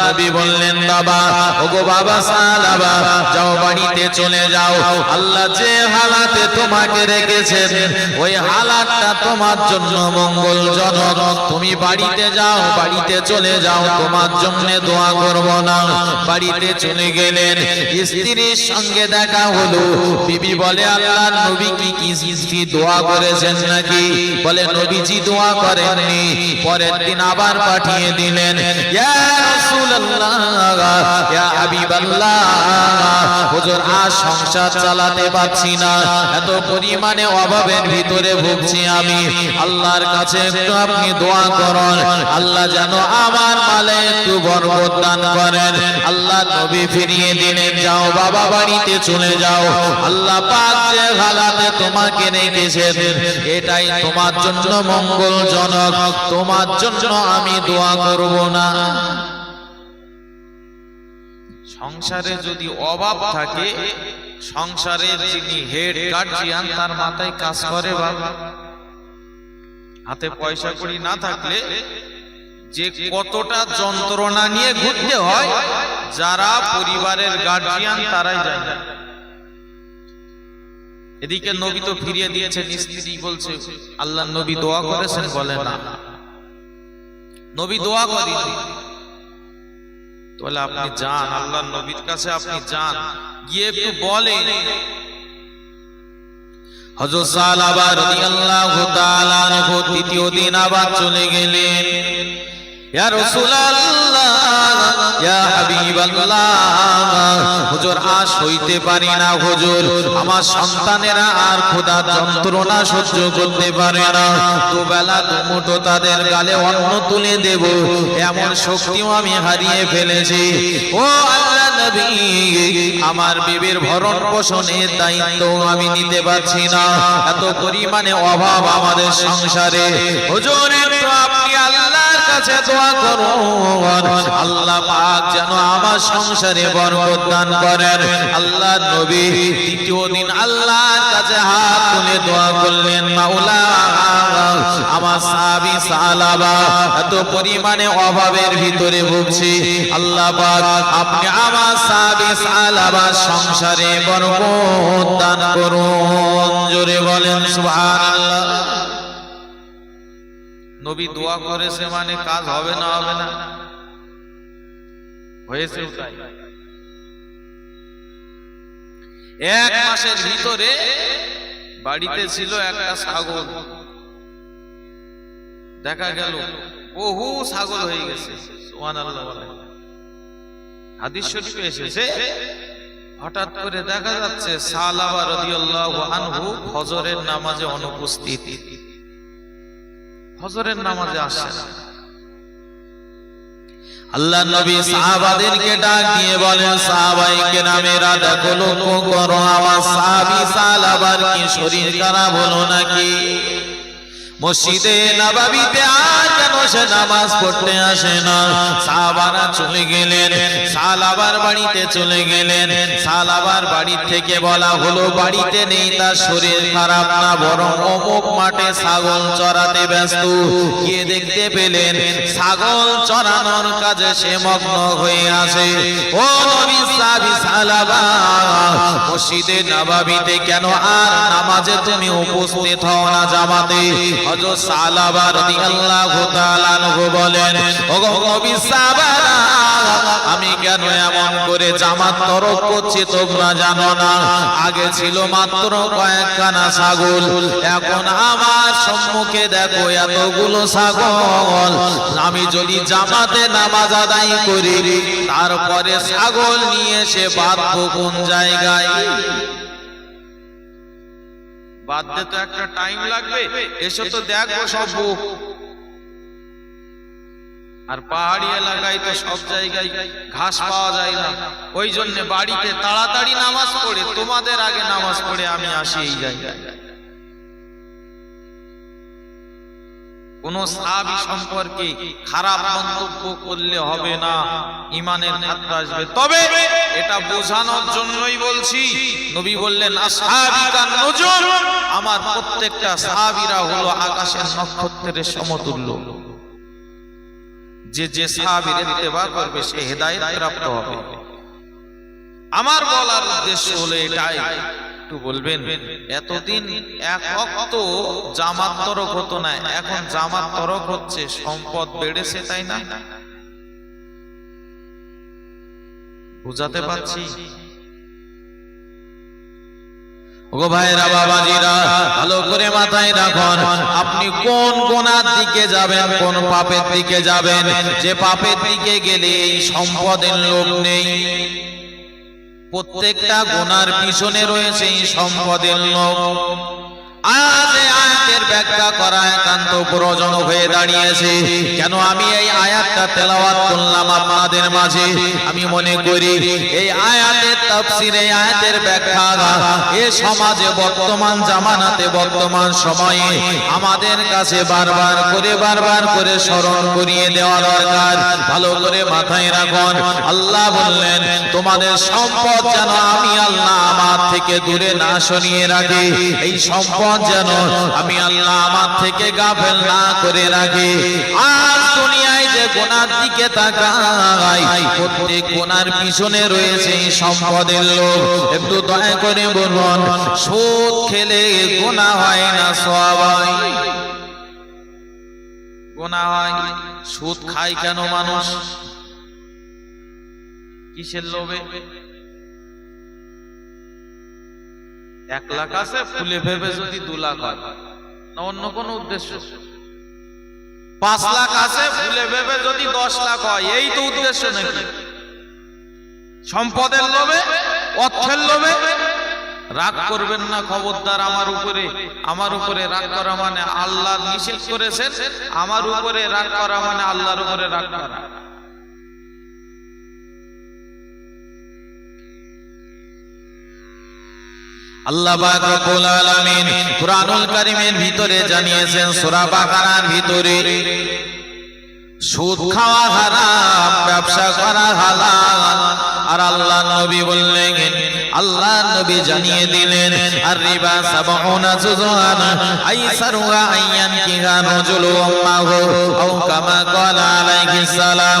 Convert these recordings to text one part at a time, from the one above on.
নবী বললেন, বাবা, ওগো বাবা, সালাবা, যাও বাড়িতে চলে যাও। আল্লাহ যে হালাতে তোমাকে রেখেছেন, ওই হালাতটা তোমার জন্য মঙ্গলজনক। তুমি বাড়িতে যাও, বাড়িতে চলে যাও, তোমার জন্য দোয়া করব না। বাড়িতে চলে গেলেন, স্ত্রীর সঙ্গে দেখা হলো। বিবি বলে, আল্লাহ, নবী কি কি স্ত্রী দোয়া করেছেন নাকি? বলে, নবীজি দোয়া করেননি। পরের দিন আবার পাঠিয়ে দিলেন। ইয়া এত পরিমাণে ভিতরে ভুগছি আমি। আল্লাহর কাছে দোয়া আল্লাহ যেন আমার মালে একটু দান করেন। আল্লাহ নবী ফিরিয়ে দিলেন, যাও বাবা বাড়িতে চলে যাও। আল্লাহ পাক তোমাকে রেখেছেন, এটাই তোমার জন্য মঙ্গলজনক। তোমার জন্য আমি দোয়া করব না। সংসারে যদি অভাব থাকে সংসারের যিনি হেড গার্জিয়ান তার মাথায় কাজ করে বাবা। হাতে পয়সা কড়ি না থাকলে যে কতটা যন্ত্রণা নিয়ে ঘুরতে হয় যারা পরিবারের গার্জিয়ান তারাই জানে। এদিকে নবী তো ফিরিয়ে দিয়েছেন স্ত্রী বলছে আল্লাহ নবী দোয়া করেছেন বলে না। নবী দোয়া করি বলে আপনি যান আল্লাহ নবীর কাছে আপনি যান। গিয়ে একটু বলেন। হযরত সালাবা রাদিয়াল্লাহু তাআলা তৃতীয় দিন আবার চলে গেলেন। ইয়া রাসূলুল্লাহ। ইয়া হাবিবাল্লাহ। হুজুর আজ হইতে পারি না, হুজুর। আমার সন্তানেরা আর খোদা যন্ত্রণা সহ্য করতে পারে না। দুমুঠো তাদের গালে অন্ন তুলে দেব। এমন শক্তিও আমি হারিয়ে ফেলেছি। ও আল্লাহ নবী, আমার বিবির ভরণ পোষণের দায়িত্ব আমি নিতে পারছি না। এত পরিমাণে অভাব আমাদের সংসারে। হুজুর আপনি আল্লাহর কাছে দোয়া করুন। আল্লাহ পাক যেন আমার সংসারে বরকত দান করেন। আল্লাহ নবী দ্বিতীয় দিন আল্লাহর কাছে হাত তুলে দোয়া করলেন, মাওলা, আমার সাহাবী সালাবা এত পরিমাণে অভাবের ভিতরে ভুগছি। আল্লাহ আপনি আমার সাহাবী সালাবা সংসারে বরকত দান করুন। জোরে বলেন, সুবহানাল্লাহ। নবী দোয়া করেছে মানে কাজ হবে না হবে না? তাই এক মাসের ভিতরে বাড়িতে ছিল একটা ছাগল। দেখা গেল বহু ছাগল হয়ে গেছে। সুবহানাল্লাহ হাদিস শরীফে এসেছে হঠাৎ করে দেখা যাচ্ছে সালাবা রাদিয়াল্লাহু আনহু ফজরের নামাজে অনুপস্থিত। ফজরের নামাজে আসে আল্লাহ নবী সাহাবাদেরকে ডাক দিয়ে বলেন, সাহাবাইকে নামেরা দেখো, লক্ষ্য করো, আমার সাহাবী সালাবার কি শরীর খারাপ হলো নাকি? মসজিদে নবাবিতে আর বসে নামাজ পড়তে আসে না? সাহাবারা চলে গেলেন, সালাবার বাড়িতে চলে গেলেন। সালাবার বাড়ি থেকে বলা হলো, বাড়িতে নেই, তার শরীর খারাপ না, বরং অমুক মাঠে ছাগল চড়াতে ব্যস্ত। গিয়ে দেখতে পেলেন, ছাগল চড়ানোর কাজে সে মগ্ন হয়ে আছে। ও নবী সাহাবী, সালাবা, মসজিদে নবাবিতে কেন আর নামাজে তুমি উপস্থিত হও না জামাতে? হযরত সালাবা রাদিয়াল্লাহু তাআলা আনহু বলেন, ওগো নবী সাহাবারা আমি কেন এমন করে জামাত তরক করছি তোমরা জানো না? আগে ছিল মাত্র কয়েকখানা ছাগল, এখন আমার সম্মুখে দেখো এতগুলো ছাগল। আমি যদি জামাতে নামাজ আদায় করি, তারপরে ছাগল নিয়ে এসে বাঁধবো কোন জায়গায়? বাঁধতে তো একটা টাইম লাগবে। এসে তো দেখো সব আর পাহাড়ি এলাকায় তো সব জায়গায় ঘাস পাওয়া যায় না। ওই জন্য বাড়িতে তাড়াতাড়ি নামাজ পড়ে। তোমাদের আগে নামাজ পড়ে আমি আসি এই জায়গায়। কোন সাহাবি সম্পর্কে খারাপ মন্তব্য করলে হবে না ইমানের খাদ্য আসবে। তবে এটা বোঝানোর জন্যই বলছি, নবী বললেন আমার প্রত্যেকটা সাহাবীরা হলো আকাশের নক্ষত্রের সমতুল্য। যে যে সাহাবীর ইত্তেবা করবে, সে হেদায়েত প্রাপ্ত হবে। আমার বলার উদ্দেশ্য হলো এটাই। একটু বলবেন, এতদিন জামাত তরক হতো না, এখন জামাত তরক হচ্ছে, সম্পদ বেড়েছে তাই না? বুঝাতে পারছি? ও ভাইরা বাবাজিরা, ভালো করে মাথায় রাখুন, আপনি কোন কোনার দিকে যাবেন, কোন পাপের দিকে যাবেন? যে পাপের দিকে গেলে সম্পদের লোক নেই। প্রত্যেকটা গোনার পিছনে রয়েছে সম্পদের লোক আজ আয়াতের ব্যাখ্যা করা একান্ত প্রয়োজন হয়ে দাঁড়িয়েছে। কেন আমি এই আয়াতটা তেলাওয়াত করলাম আপনাদের মাঝে? আমি মনে করি এই আয়াতের তাফসীর আয়াতের ব্যাখ্যা এ সমাজে বর্তমান জামানাতে, বর্তমান সময়ে আমাদের কাছে বারবার করে বারবার করে স্মরণ করিয়ে দেওয়া দরকার। ভালো করে মাথায় রাখুন। আল্লাহ বললেন, তোমাদের সম্পদ যেন আমি আল্লাহ আমার থেকে দূরে না সরিয়ে রাখি। এই সম্পদ যেন আমি আল্লাহ আমার থেকে গাফেল না করে রাখি। আজ দুনিয়ায় যে গোনার দিকে তাকাই, প্রত্যেক গোনার পিছনে রয়েছে সম্পদের লোক একটু দয়া করে বলুন, সুদ খেলে গোনা হয় না সবাই গোনা হয়? সুদ খায় কেন মানুষ? কিসের লোভে? এক লাখ আছে ফুলে ভেবে যদি দু লাখ হয়, না অন্য কোন উদ্দেশ্য? পাঁচ লাখ আছে ফুলে ভেবে যদি দশ লাখ হয়, এই তো উদ্দেশ্য নাকি? সম্পদের লোভে, অর্থের লোভে? রাগ করবেন না খবরদার আমার উপরে আমার উপরে রাগ করা মানে আল্লাহ নিষেধ করেছেন, আমার উপরে রাগ করা মানে আল্লাহর উপরে রাগ করা। আল্লাহ পাক রব্বুল আলামিন ভিতরে জানিয়েছেন, সূরা বাকারার ভিতরে, সুদ ব্যবসা করা আর আল্লাহ নবী বললেন, আল্লাহ নবী জানিয়ে দিলেন, আর রিবা সাবউনা জুজুহান আইসারুহা আইয়ান কিহা রাজুলু আম্মাহু আও কামা ক্বালা আলাইহিস সালাম।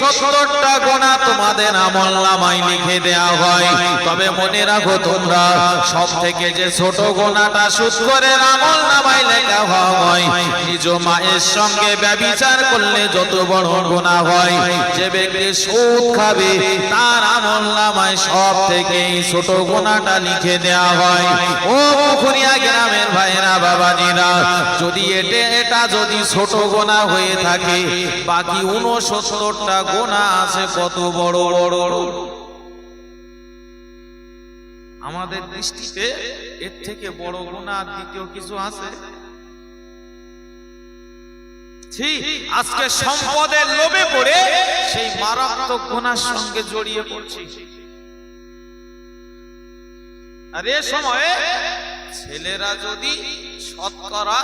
সত্তরটা গোনা তোমাদের আমল নামায় লিখে দেয়া হয়। তবে মনে রাখো তোমরা সব থেকে যে ছোট গোনাটা সুদখোরের আমল নামায় লেখা হয়, নিজ মায়ের সঙ্গে ব্যভিচার করলে যত বড় গোনা হয়, যে ব্যক্তি সুদ খাবে, তার আমল নামায় সব থেকে ছোট গোনাটা লিখে দেয়া হয়। ও পুকুরিয়া গ্রামের ভাইরা বাবাজিরা, যদি এটা যদি ছোট গোনা হয়ে থাকে, বাকি উনসত্তরটা গোনা আছে কত বড় বড়? আমাদের দৃষ্টিতে এর থেকে বড় গোনা দ্বিতীয় কিছু আছে? আজকে সম্পদের লোভে পড়ে সেই মারাত্মক সঙ্গে জড়িয়ে পড়ছি। আর এ সময়ে ছেলেরা যদি শতকরা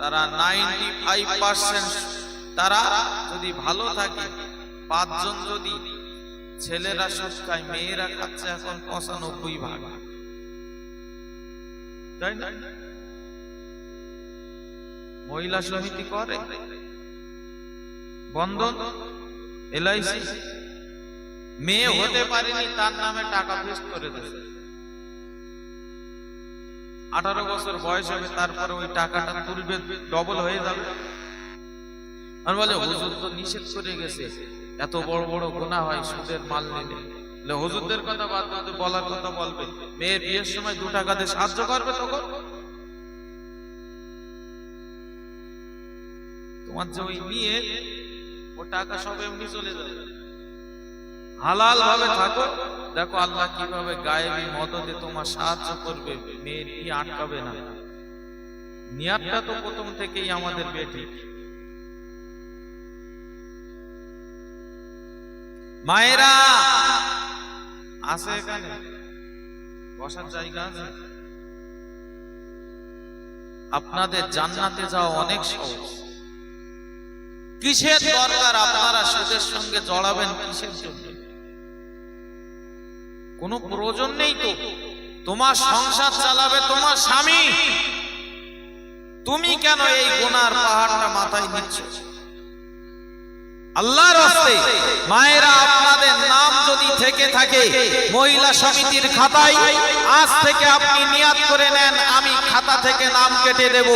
তারা নাইনটি ফাইভ পার্সেন্ট তারা যদি ভালো থাকে, পাঁচজন যদি, ছেলেরা সুদ খায়, মেয়েরা খাচ্ছে এখন পঁচানব্বই ভাগ। তাই না? মহিলা সমিতি করে। বন্ধন, এলআইসি। মেয়ে হতে পারেনি, তার নামে টাকা ফিক্স করে দেবে আঠারো বছর বয়স হবে, তারপরে ওই টাকাটা তুলবে ডবল হয়ে যাবে। আর বলে, হুজুর তো নিষেধ করে গেছে, এত বড় বড় গুণা হয়, সুদের মাল নিলে হুজুরদের কথা বাদ তো, বলার কথা বলবে। মেয়ের বিয়ের সময় দু টাকা দিয়ে সাহায্য করবে তখন? তোমার যে ওই নিয়ে ও টাকা সব এমনি চলে যাবে হালাল ভাবে থাকো। দেখো আল্লাহ কীভাবে গায়েবী মদতে তোমার সাহায্য করবে বিয়ে আটকাবে না। নিয়াতটা তো প্রথম থেকেই আমাদের বেটি। মায়েরা, আছে এখানে? বসার জায়গা আছে? আপনাদের জান্নাতে যাওয়া অনেক সহজ। কিসের দরকার আপনারা সুদের সঙ্গে জড়াবেন, কিসের জন্য? কোনো প্রয়োজন নেই তো। তোমার সংসার চালাবে তোমার স্বামী। তুমি কেন এই গোনার পাহাড়টা মাথায় নিচ্ছ? আল্লাহর হস্তে মায়েরা আপনাদের নাম থেকে থাকে। মহিলা সমিতির খাতায়, আজ থেকে আপনি নিয়াত করে নেন, আমি খাতা থেকে নাম কেটে দেব।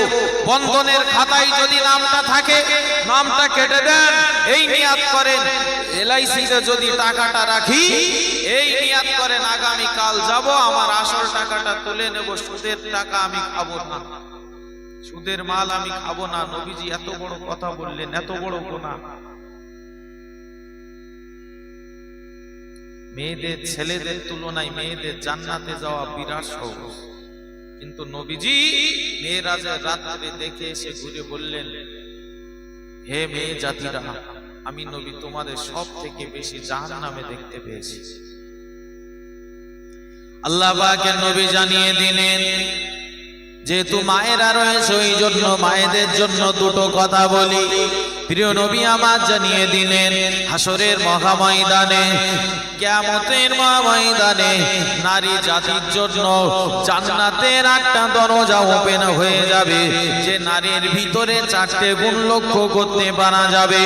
বন্ধনের খাতায় যদি নামটা থাকে, নামটা কেটে দেন। এই নিয়াত করেন। এলআইসিতে যদি টাকাটা রাখি, এই নিয়াত করেন আগামী কাল যাব, আমার আসল টাকাটা তুলে নেব, সুদের টাকা আমি খাব না। সুদের মাল আমি খাব না। নবীজি এত বড় কথা বললেন, এত বড় গুনাহ। মেয়েদের ছেলেদের তুলনায় মেয়েদের জান্নাতে যাওয়া বিরাট সহজ। কিন্তু নবীজি মেয়েরা যে রাত্রে দেখে এসে ঘুরে বললেন, হে মেয়ে জাতিরা, আমি নবী তোমাদের সব থেকে বেশি জাহান নামে দেখতে পেয়েছি। আল্লাহ পাকের নবী জানিয়ে দিলেন, যেহেতু মায়েরা রয়েছে ওই জন্য মায়েদের জন্য দুটো কথা বলি। প্রিয় নবী আমার জানিয়ে দিলেন হাসরের মহাময়দানে কেমতের মহাময়দানে নারী জাতির জন্য জান্নাতের একটা দরজা ওপেন হয়ে যাবে, যে নারীর ভিতরে চারটে গুণ লক্ষ্য করতে পারা যাবে।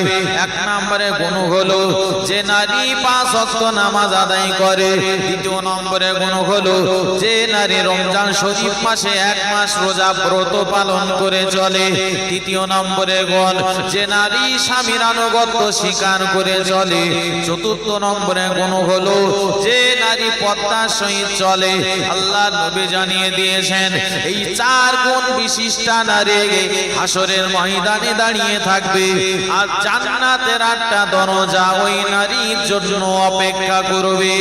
এক নম্বরে গুণ হলো যে নারী পাঁচ অক্ত নামাজ আদায় করে, দ্বিতীয় নম্বরে গুণ হলো যে নারী রমজান শরীফ মাসে এক মাস রোজা ব্রত পালন করে চলে, তৃতীয় নম্বরে গুণ যে নারী স্বামীর আনুগত্য স্বীকার করে চলে। চতুর্থ নম্বরে গুণ হলো যে নারী পদ্মার সহিত চলে। আল্লাহ নবী জানিয়ে দিয়েছেন, এই চার গুণ বিশিষ্টা নারী হাসরের ময়দানে দাঁড়িয়ে থাকবে। আর জান্নাতের আটটা দরজা ওই নারীর জন্য অপেক্ষা করবে।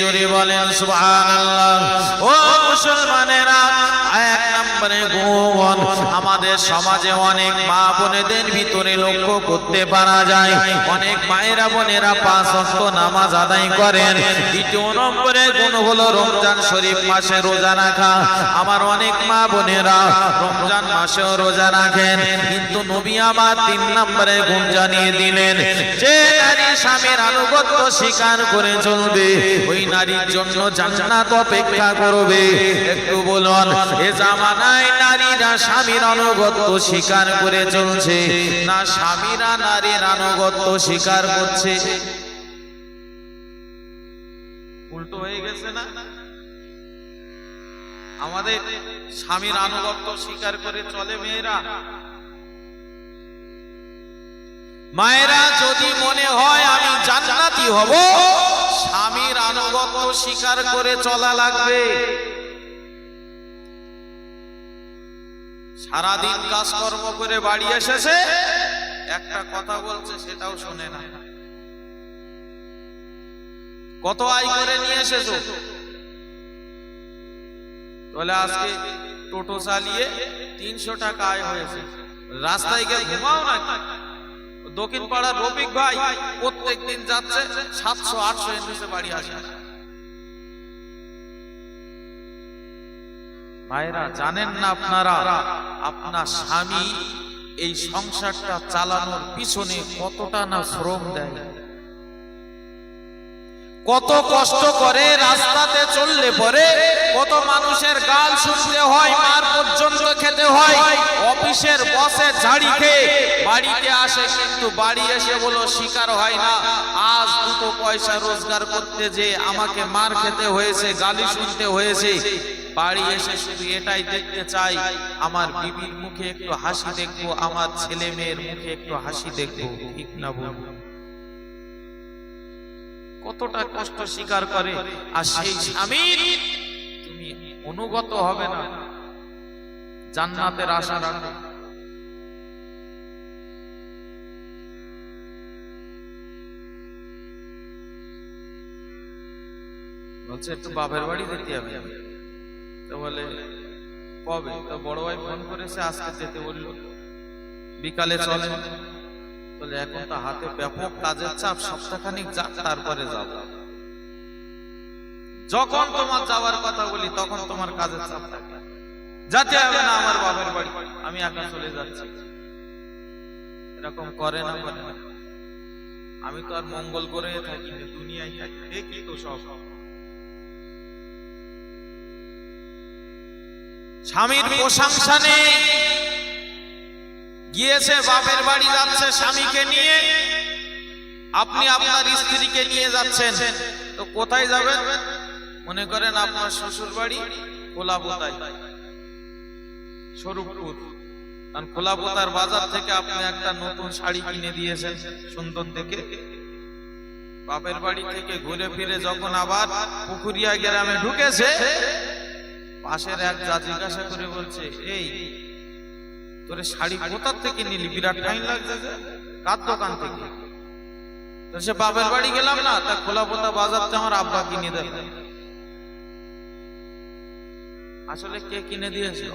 জোরে বলেন, সুবহানাল্লাহ। ও মুসলমানেরা, এক আমাদের সমাজে অনেক মা বোনেদের ভিতরে লক্ষ্য করতে পারা যায়। অনেক মায়েরা বোনেরা পাঁচ অক্ট নামাজ আদায় করেন। দ্বিতীয় নম্বরে গুণ হলো রমজান শরীফ মাসে রোজা রাখা। আমার অনেক মা বোনেরা রমজান মাসেও রোজা রাখেন। কিন্তু নবী আমার তিন নম্বরে গুণ জানিয়ে দিলেন, যে নারী স্বামীর আনুগত্য স্বীকার করে চলবে, ওই নারীর জন্য জান্নাত অপেক্ষা করবে। একটু বলুন, এ জামানায় নারীরা স্বামীর আনুগত্য স্বীকার করে চলছে। না স্বামীরা নারীর আনুগত্য স্বীকার করছে। উল্টো হয়ে গেছে না? আমাদের স্বামীর আনুগত্য স্বীকার করে চলে মেয়েরা। মায়েরা, যদি মনে হয় আমি জান্নাতি হব, স্বামীর আনুগত্য স্বীকার করে চলা লাগবে। সারাদিন কাজকর্ম করে বাড়ি এসেছে, একটা কথা বলছে, সেটাও শোনে না। কত আয় করে নিয়ে এসেছ? তাহলে আজকে টোটো চালিয়ে তিনশো টাকা আয় হয়েছে। রাস্তায় গিয়ে ঘুমাও না দক্ষিণ পাড়ার রফিক ভাই প্রত্যেক দিন যাচ্ছে, সাতশো, আটশো এমনিতে বাড়ি আসে। ভাইরা, জানেন না আপনারা, আপনার স্বামী এই সংসারটা চালানোর পিছনে কতটা না শ্রম দেয়? কত কষ্ট করে রাস্তাতে চললে পরে কত মানুষের গাল শুনতে হয়, মার পর্যন্ত খেতে হয়, অফিসের বসে ঝাড়ি খেয়ে বাড়িতে আসে, কিন্তু বাড়ি এসে বলো, শিকার হয় না, আজ দুটো পয়সা রোজগার করতে যে আমাকে মার খেতে হয়েছে, গালি শুনতে হয়েছে বাড়ি এসে শুধু এটাই দেখতে চাই আমার বিবির মুখে একটু হাসি দেখব আমার ছেলে মেয়ের মুখে একটু হাসি দেখব ঠিক না বলুন কতটা কষ্ট স্বীকার করে আর সেই স্বামীর তুমি অনুগত হবে না। জান্নাতের আশা রাখো। বলছে একটু বাপের বাড়ি যেতে হবে। তো বলে, কবে? তো বড় ভাই ফোন করেছে আজকে যেতে বলল। বিকালে চলে। বলে, এখন তো হাতে ব্যাপক কাজের চাপ, সপ্তাহখানিক যাক, তারপরে যখন তোমার যাওয়ার কথা বলি, তখন তোমার কাজের চাপ থাকে। যাতে হবে না আমার বাবার বাড়ি, আমি একা চলে যাচ্ছি। এরকম করে না করে না। আমি তো আর মঙ্গল করে থাকি দুনিয়ায় থাকি, দেখি তো সব। স্বামীর প্রশংসা নেই গিয়েছে বাপের বাড়ি যাচ্ছে স্বামীকে নিয়ে। আপনি আপনার স্ত্রীকে নিয়ে যাচ্ছেন। তো কোথায় যাবেন? মনে করেন আপনার শ্বশুর বাড়ি কোলাপোতায় স্বরূপপুর। কারণ কোলাপোতার বাজার থেকে আপনি একটা নতুন শাড়ি কিনে দিয়েছেন সুন্দর থেকে বাপের বাড়ি থেকে ঘুরে ফিরে যখন আবার পুকুরিয়া গ্রামে ঢুকেছে পাশের এক যা জিজ্ঞাসা করে বলছে, এই, তোরে শাড়ি কোথার থেকে নিলি? বিরাট টাইম লাগছে যে, কার দোকান থেকে? সে বাপের বাড়ি গেলাম না, তা খোলা পোতা বাজারতে আমার আব্বা কিনে দেয়। আসলে কে কিনে দিয়েছিল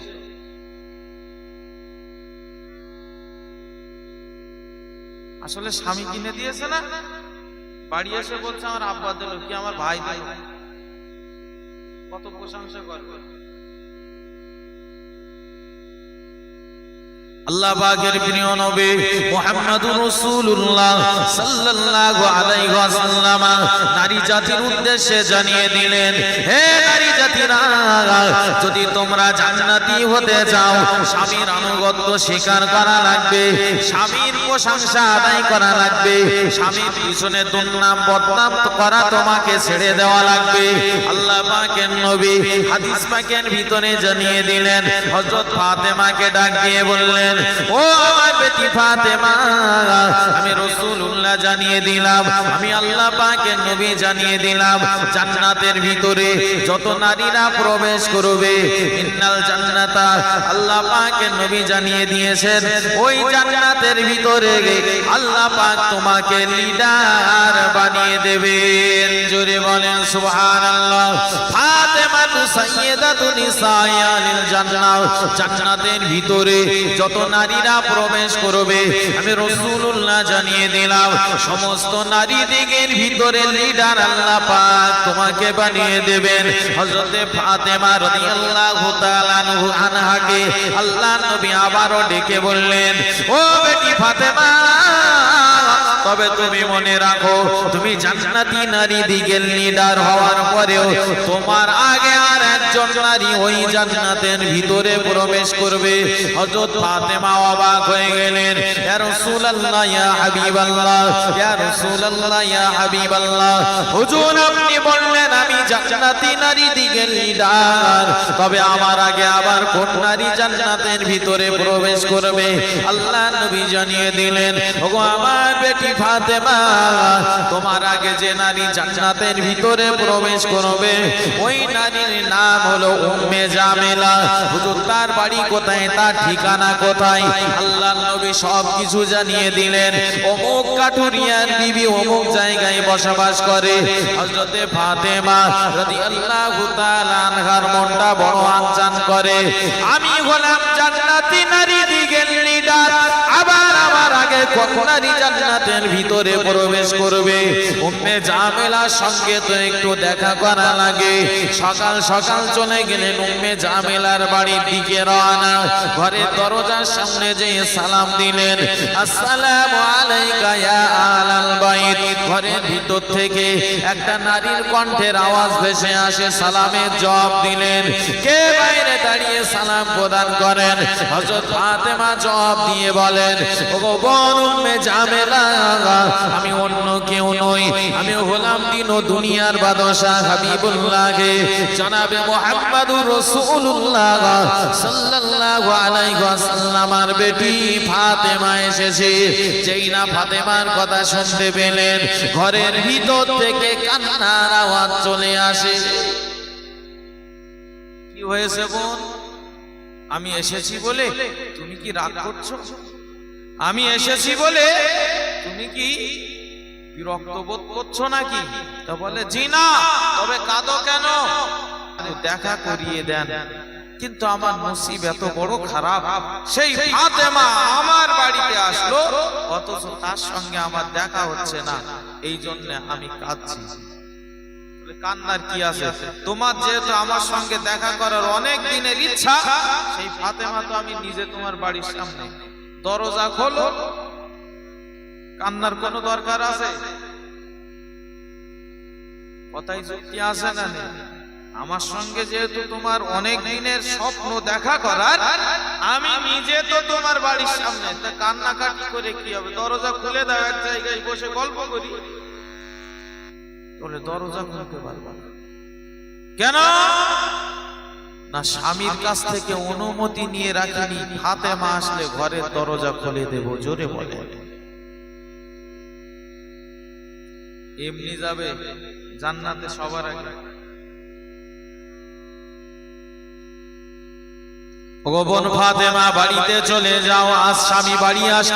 আসলে স্বামী কিনে দিয়েছে না? বাড়ি এসে বলছে, আমার আব্বা দিল, কি আমার ভাই দিল? কত প্রশংসা করবে। আল্লাহ পাকের প্রিয় নবী মুহাম্মদুর রাসূলুল্লাহ সাল্লাল্লাহু আলাইহি ওয়াসাল্লাম নারী জাতির উদ্দেশ্যে জানিয়ে দিলেন, হে নারী জাতিরা, যদি তোমরা জান্নাতি হতে চাও, স্বামীর আনুগত্য স্বীকার করা লাগবে, স্বামীর প্রশংসা আদায় করা লাগবে, স্বামীর পিছনে দুর্নাম বদনাম করা তোমাকে ছেড়ে দেওয়া লাগবে। আল্লাহ পাকের নবী হাদিস পাকের ভিতরে জানিয়ে দিলেন, হযরত ফাতেমাকে ডাক দিয়ে বললেন ও আমার বেটি ফাতেমা, আমি রাসূলুল্লাহ জানিয়ে দিলাম, আমি আল্লাহ পাকের নবী জানিয়ে দিলাম, জান্নাতের ভিতরে যত নারীরা প্রবেশ করবে, ইন্নাল জান্নাতা, আল্লাহ পাকের নবী জানিয়ে দিয়েছেন, ওই জান্নাতের ভিতরে আল্লাহ পাক তোমাকে লিডার বানিয়ে দেবেন। জোরে বলেন, সুবহানাল্লাহ। ফাতেমা তু সাইয়্যিদাতু নিসাইয়ালিল জান্নাহ, জান্নাতের ভিতরে যত নারীরা প্রবেশ করবে। আমি রসুল্লাহ জানিয়ে দিলাম, সমস্ত নারী দিগের ভিতরে লিডার আল্লাহ পাক তোমাকে বানিয়ে দেবেন। হজরতে ফাতেমা রাদিয়াল্লাহু তাআলা আনহু আনহাকে আল্লাহ নবী আবারও ডেকে বললেন, ও বেটি ফাতেমা তবে তুমি মনে রাখো, তুমি জান্নাতি নারী দিগের লিডার হওয়ার পরেও তোমার আগে আর একজন নারী ওই জান্নাতের ভিতরে প্রবেশ করবে। হযরত ফাতেমা অবাক হয়ে গেলেন, ইয়া রাসূলুল্লাহ, ইয়া হাবিবাল্লাহ, ইয়া রাসূলুল্লাহ, ইয়া হাবিবাল্লাহ। হুজুর, আপনি বললেন, আমি জান্নাতি নারী দিগের লিডার তবে আমার আগে আবার কোন নারী জান্নাতের ভিতরে প্রবেশ করবে? আল্লাহ নবী জানিয়ে দিলেন, ওগো আমার বেটি ফাতেমা, তোমার আগে যে নারী জান্নাতের ভিতরে প্রবেশ করবে, ওই নারীর নাম হলো উম্মে হুজুর, তার বাড়ি কোথায়, তার ঠিকানা কোথায়? আল্লাহ নবী সব কিছু জানিয়ে দিলেন। অমুক কাঠুরিয়ার বিবি অমুক জায়গায় বসবাস করে। হযরতে ফাতেমা রাদিয়াল্লাহু আনহার মনটা বড় আনচান করে। আমি হলাম জান্নাতি নারী আমার আগে কোন নারী জান্নাতের ভিতরে প্রবেশ করবে। উম্মে জামেলার সঙ্গে তো একটু দেখা করা লাগে। সকাল সকাল চলে গেলেন উম্মে জামেলার বাড়ির দিকে রওনা। ঘরের দরজার সামনে যে সালাম দিলেন আলাইকা ইয়া বাইত। ঘরের ভিতর থেকে একটা নারীর কণ্ঠের আওয়াজ ভেসে আসে, সালামের জবাব দিলেন, কে বাইরে দাঁড়িয়ে সালাম প্রদান করেন? হযরত ফাতেমা জবাব দিয়ে বলেন বনু মে ঝামেলা। আমি অন্য কেউ নই, আমি হলাম দিন দুনিয়ার জনাবে রাসূলুল্লাহ। সাল্লাল্লাহু আলাইহি বেটি ফাতেমা এসেছে। যেই না ফাতেমার কথা শুনতে পেলেন, ঘরের ভিতর থেকে কান্নার আওয়াজ চলে আসে। কি হয়েছে বোন? আমি এসেছি বলে তুমি কি রাগ করছ? আমি এসেছি বলে তুমি কি বিরক্ত বোধ করছ নাকি? তা বলে জি না তবে কাঁদো কেন? দেখা করিয়ে দেন। কিন্তু আমার নসিব এত বড় খারাপ। সেই ফাতেমা আমার বাড়িতে আসলো অথচ তার সঙ্গে আমার দেখা হচ্ছে না। এই জন্য আমি কাঁদছি। বলে, কান্নার কি আছে? তোমার যেহেতু আমার সঙ্গে দেখা করার অনেক দিনের ইচ্ছা সেই ফাতেমা তো আমি নিজে তোমার বাড়ির সামনে দরজা খোলো। কান্নার কোনো দরকার আছে? কথাই যুক্তি আছে না? আমার সঙ্গে যেহেতু তোমার অনেক দিনের স্বপ্ন দেখা করার, আমি নিজে তো তোমার বাড়ির সামনে কান্নাকাটি করে কি হবে? দরজা খুলে দাও, এক জায়গায় বসে গল্প করি। বলে দরজা খুলতে পারবা কেন? না, স্বামীর কাছ থেকে অনুমতি নিয়ে রাখিনি। হাতে মা আসলে ঘরের দরজা খুলে দেব, জোরে বলে। এমনি যাবে, জান্নাতে সবার আগে। ও বোন ফাতেমা, বাড়িতে চলে যাও, আজ স্বামী বাড়ি আস